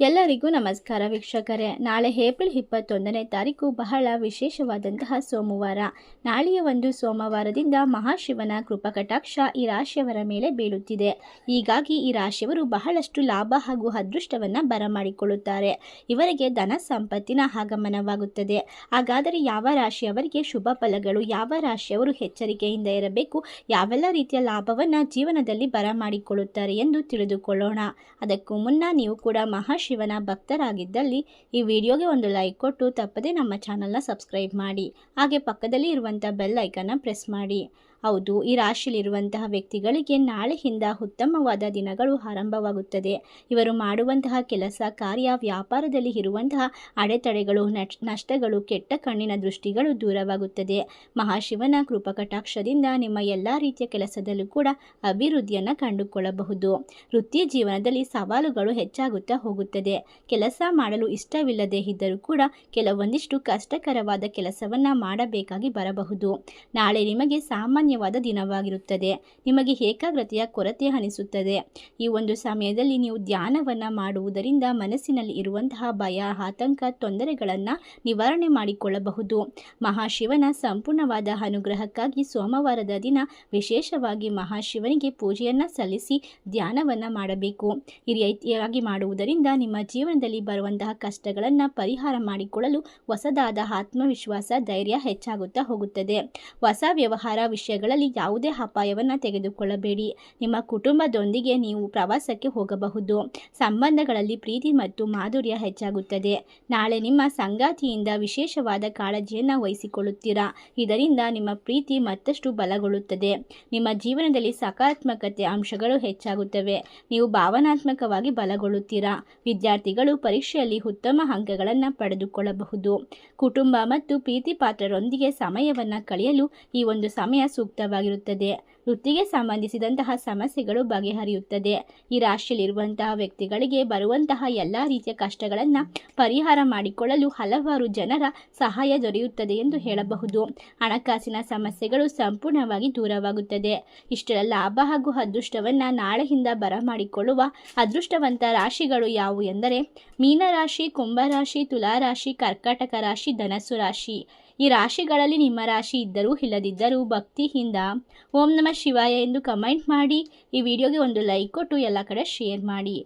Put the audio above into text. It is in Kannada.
ಎಲ್ಲರಿಗೂ ನಮಸ್ಕಾರ ವೀಕ್ಷಕರೇ. ನಾಳೆ ಏಪ್ರಿಲ್ ಇಪ್ಪತ್ತೊಂದನೇ ತಾರೀಕು ಬಹಳ ವಿಶೇಷವಾದಂತಹ ಸೋಮವಾರ. ನಾಳೆಯ ಒಂದು ಸೋಮವಾರದಿಂದ ಮಹಾಶಿವನ ಕೃಪಕಟಾಕ್ಷ ಈ ರಾಶಿಯವರ ಮೇಲೆ ಬೀಳುತ್ತಿದೆ. ಹೀಗಾಗಿ ಈ ರಾಶಿಯವರು ಬಹಳಷ್ಟು ಲಾಭ ಹಾಗೂ ಅದೃಷ್ಟವನ್ನು ಬರಮಾಡಿಕೊಳ್ಳುತ್ತಾರೆ. ಇವರಿಗೆ ಧನ ಸಂಪತ್ತಿನ ಆಗಮನವಾಗುತ್ತದೆ. ಹಾಗಾದರೆ ಯಾವ ರಾಶಿಯವರಿಗೆ ಶುಭ ಫಲಗಳು, ಯಾವ ರಾಶಿಯವರು ಎಚ್ಚರಿಕೆಯಿಂದ ಇರಬೇಕು, ಯಾವೆಲ್ಲ ರೀತಿಯ ಲಾಭವನ್ನು ಜೀವನದಲ್ಲಿ ಬರಮಾಡಿಕೊಳ್ಳುತ್ತಾರೆ ಎಂದು ತಿಳಿದುಕೊಳ್ಳೋಣ. ಅದಕ್ಕೂ ಮುನ್ನ ನೀವು ಕೂಡ ಮಹಾಶಿವನ ಭಕ್ತರಾಗಿದ್ದಲ್ಲಿ ಈ ವಿಡಿಯೋಗೆ ಒಂದು ಲೈಕ್ ಕೊಟ್ಟು ತಪ್ಪದೇ ನಮ್ಮ ಚಾನಲ್ನ ಸಬ್ಸ್ಕ್ರೈಬ್ ಮಾಡಿ. ಹಾಗೆ ಪಕ್ಕದಲ್ಲಿ ಇರುವಂಥ ಬೆಲ್ ಐಕನ್ನ ಪ್ರೆಸ್ ಮಾಡಿ. ಹೌದು, ಈ ರಾಶಿಯಲ್ಲಿರುವಂತಹ ವ್ಯಕ್ತಿಗಳಿಗೆ ನಾಳೆಯಿಂದ ಉತ್ತಮವಾದ ದಿನಗಳು ಆರಂಭವಾಗುತ್ತದೆ. ಇವರು ಮಾಡುವಂತಹ ಕೆಲಸ, ಕಾರ್ಯ, ವ್ಯಾಪಾರದಲ್ಲಿ ಇರುವಂತಹ ಅಡೆತಡೆಗಳು ನಷ್ಟಗಳು, ಕೆಟ್ಟ ಕಣ್ಣಿನ ದೃಷ್ಟಿಗಳು ದೂರವಾಗುತ್ತದೆ. ಮಹಾಶಿವನ ಕೃಪಕಟಾಕ್ಷದಿಂದ ನಿಮ್ಮ ಎಲ್ಲ ರೀತಿಯ ಕೆಲಸದಲ್ಲೂ ಕೂಡ ಅಭಿವೃದ್ಧಿಯನ್ನು ಕಂಡುಕೊಳ್ಳಬಹುದು. ವೃತ್ತಿ ಜೀವನದಲ್ಲಿ ಸವಾಲುಗಳು ಹೆಚ್ಚಾಗುತ್ತಾ ಹೋಗುತ್ತದೆ. ಕೆಲಸ ಮಾಡಲು ಇಷ್ಟವಿಲ್ಲದೆ ಇದ್ದರೂ ಕೂಡ ಕೆಲವೊಂದಿಷ್ಟು ಕಷ್ಟಕರವಾದ ಕೆಲಸವನ್ನು ಮಾಡಬೇಕಾಗಿ ಬರಬಹುದು. ನಾಳೆ ನಿಮಗೆ ಸಾಮಾನ್ಯವಾದ ದಿನವಾಗಿರುತ್ತದೆ. ನಿಮಗೆ ಏಕಾಗ್ರತೆಯ ಕೊರತೆ ಅನಿಸುತ್ತದೆ. ಈ ಒಂದು ಸಮಯದಲ್ಲಿ ನೀವು ಧ್ಯಾನವನ್ನು ಮಾಡುವುದರಿಂದ ಮನಸ್ಸಿನಲ್ಲಿ ಇರುವಂತಹ ಭಯ, ಆತಂಕ, ತೊಂದರೆಗಳನ್ನು ನಿವಾರಣೆ ಮಾಡಿಕೊಳ್ಳಬಹುದು. ಮಹಾಶಿವನ ಸಂಪೂರ್ಣವಾದ ಅನುಗ್ರಹಕ್ಕಾಗಿ ಸೋಮವಾರದ ದಿನ ವಿಶೇಷವಾಗಿ ಮಹಾಶಿವನಿಗೆ ಪೂಜೆಯನ್ನು ಸಲ್ಲಿಸಿ ಧ್ಯಾನವನ್ನು ಮಾಡಬೇಕು. ಈ ರೀತಿಯಾಗಿ ಮಾಡುವುದರಿಂದ ನಿಮ್ಮ ಜೀವನದಲ್ಲಿ ಬರುವಂತಹ ಕಷ್ಟಗಳನ್ನು ಪರಿಹಾರ ಮಾಡಿಕೊಳ್ಳಲು ಹೊಸದಾದ ಆತ್ಮವಿಶ್ವಾಸ, ಧೈರ್ಯ ಹೆಚ್ಚಾಗುತ್ತಾ ಹೋಗುತ್ತದೆ. ಹೊಸ ವ್ಯವಹಾರ ವಿಷಯಗಳಲ್ಲಿ ಯಾವುದೇ ಅಪಾಯವನ್ನು ತೆಗೆದುಕೊಳ್ಳಬೇಡಿ. ನಿಮ್ಮ ಕುಟುಂಬದೊಂದಿಗೆ ನೀವು ಪ್ರವಾಸಕ್ಕೆ ಹೋಗಬಹುದು. ಸಂಬಂಧಗಳಲ್ಲಿ ಪ್ರೀತಿ ಮತ್ತು ಮಾಧುರ್ಯ ಹೆಚ್ಚಾಗುತ್ತದೆ. ನಾಳೆ ನಿಮ್ಮ ಸಂಗಾತಿಯಿಂದ ವಿಶೇಷವಾದ ಕಾಳಜಿಯನ್ನು ವಹಿಸಿಕೊಳ್ಳುತ್ತೀರಾ? ಇದರಿಂದ ನಿಮ್ಮ ಪ್ರೀತಿ ಮತ್ತಷ್ಟು ಬಲಗೊಳ್ಳುತ್ತದೆ. ನಿಮ್ಮ ಜೀವನದಲ್ಲಿ ಸಕಾರಾತ್ಮಕತೆ ಅಂಶಗಳು ಹೆಚ್ಚಾಗುತ್ತವೆ. ನೀವು ಭಾವನಾತ್ಮಕವಾಗಿ ಬಲಗೊಳ್ಳುತ್ತೀರಾ? ವಿದ್ಯಾರ್ಥಿಗಳು ಪರೀಕ್ಷೆಯಲ್ಲಿ ಉತ್ತಮ ಅಂಕಗಳನ್ನು ಪಡೆದುಕೊಳ್ಳಬಹುದು. ಕುಟುಂಬ ಮತ್ತು ಪ್ರೀತಿ ಪಾತ್ರರೊಂದಿಗೆ ಸಮಯವನ್ನು ಕಳೆಯಲು ಈ ಒಂದು ಸಮಯ ಸೂಕ್ತವಾಗಿರುತ್ತದೆ ವೃತ್ತಿಗೆ ಸಂಬಂಧಿಸಿದಂತಹ ಸಮಸ್ಯೆಗಳು ಬಗೆಹರಿಯುತ್ತದೆ. ಈ ರಾಶಿಯಲ್ಲಿರುವಂತಹ ವ್ಯಕ್ತಿಗಳಿಗೆ ಬರುವಂತಹ ಎಲ್ಲ ರೀತಿಯ ಕಷ್ಟಗಳನ್ನು ಪರಿಹಾರ ಮಾಡಿಕೊಳ್ಳಲು ಹಲವಾರು ಜನರ ಸಹಾಯ ದೊರೆಯುತ್ತದೆ ಎಂದು ಹೇಳಬಹುದು. ಹಣಕಾಸಿನ ಸಮಸ್ಯೆಗಳು ಸಂಪೂರ್ಣವಾಗಿ ದೂರವಾಗುತ್ತದೆ. ಇಷ್ಟರ ಲಾಭ ಹಾಗೂ ಅದೃಷ್ಟವನ್ನು ನಾಳೆಯಿಂದ ಬರಮಾಡಿಕೊಳ್ಳುವ ಅದೃಷ್ಟವಂತ ರಾಶಿಗಳು ಯಾವುವು ಎಂದರೆ, ಮೀನರಾಶಿ, ಕುಂಭರಾಶಿ, ತುಲಾರಾಶಿ, ಕರ್ಕಾಟಕ ರಾಶಿ, ಧನಸ್ಸು ರಾಶಿ. ಈ ರಾಶಿಗಳಲ್ಲಿ ನಿಮ್ಮ ರಾಶಿ ಇದ್ದರೂ ಇಲ್ಲದಿದ್ದರೂ ಭಕ್ತಿಯಿಂದ ಓಂ ನಮ ಶಿವಾಯ ಎಂದು ಕಮೆಂಟ್ ಮಾಡಿ. ಈ ವಿಡಿಯೋಗೆ ಒಂದು ಲೈಕ್ ಕೊಟ್ಟು ಎಲ್ಲ ಕಡೆ ಶೇರ್ ಮಾಡಿ.